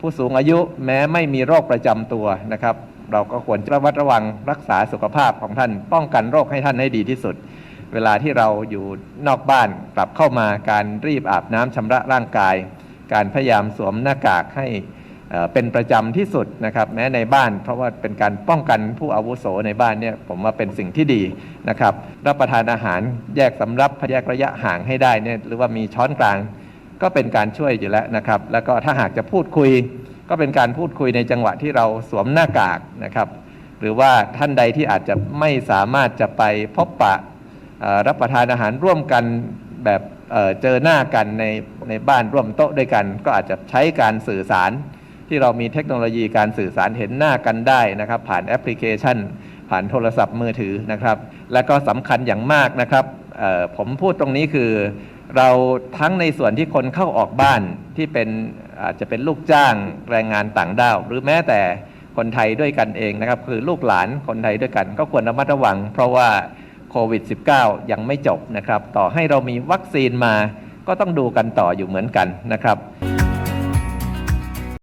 ผู้สูงอายุแม้ไม่มีโรคประจำตัวนะครับ เราก็ควรระมัดระวังรักษาสุขภาพของท่าน ป้องกันโรคให้ท่านให้ดีที่สุด เวลาที่เราอยู่นอกบ้านกลับเข้ามาการรีบอาบน้ำชำระร่างกาย การพยายามสวมหน้ากากให้เป็นประจำที่สุดนะครับ แม้ในบ้าน เพราะว่าเป็นการป้องกันผู้อาวุโสในบ้านเนี่ยผมว่าเป็นสิ่งที่ดีนะครับ รับประทานอาหารแยกสำรับแยกระยะห่างให้ได้เนี่ยหรือว่ามีช้อนกลาง ก็เป็นการช่วยอยู่แล้วนะครับ แล้วก็ถ้าหากจะพูดคุย ก็เป็นการพูดคุยในจังหวะที่เราสวมหน้ากากนะครับ หรือว่าท่านใดที่อาจจะไม่สามารถจะไปพบปะรับประทานอาหารร่วมกันแบบเเจอหน้ากันในในบ้านร่วมโต๊ะด้วยกัน ก็อาจจะใช้การสื่อสาร ที่เรามีเทคโนโลยีการสื่อสารเห็นหน้ากันได้นะครับ ผ่านแอปพลิเคชัน ผ่านโทรศัพท์มือถือนะครับ และก็สำคัญอย่างมากนะครับผมพูดตรงนี้คือ เราทั้งในส่วนที่คนเข้าออกบ้านที่เป็นอาจจะเป็นลูกจ้างแรงงานต่างด้าว หรือแม้แต่คนไทยด้วยกันเองนะครับ คือลูกหลานคนไทยด้วยกัน ก็ควรระมัดระวัง เพราะว่าโควิด -19 ยังไม่จบนะครับ ต่อให้เรามีวัคซีนมาก็ต้องดูกันต่ออยู่เหมือนกันนะครับ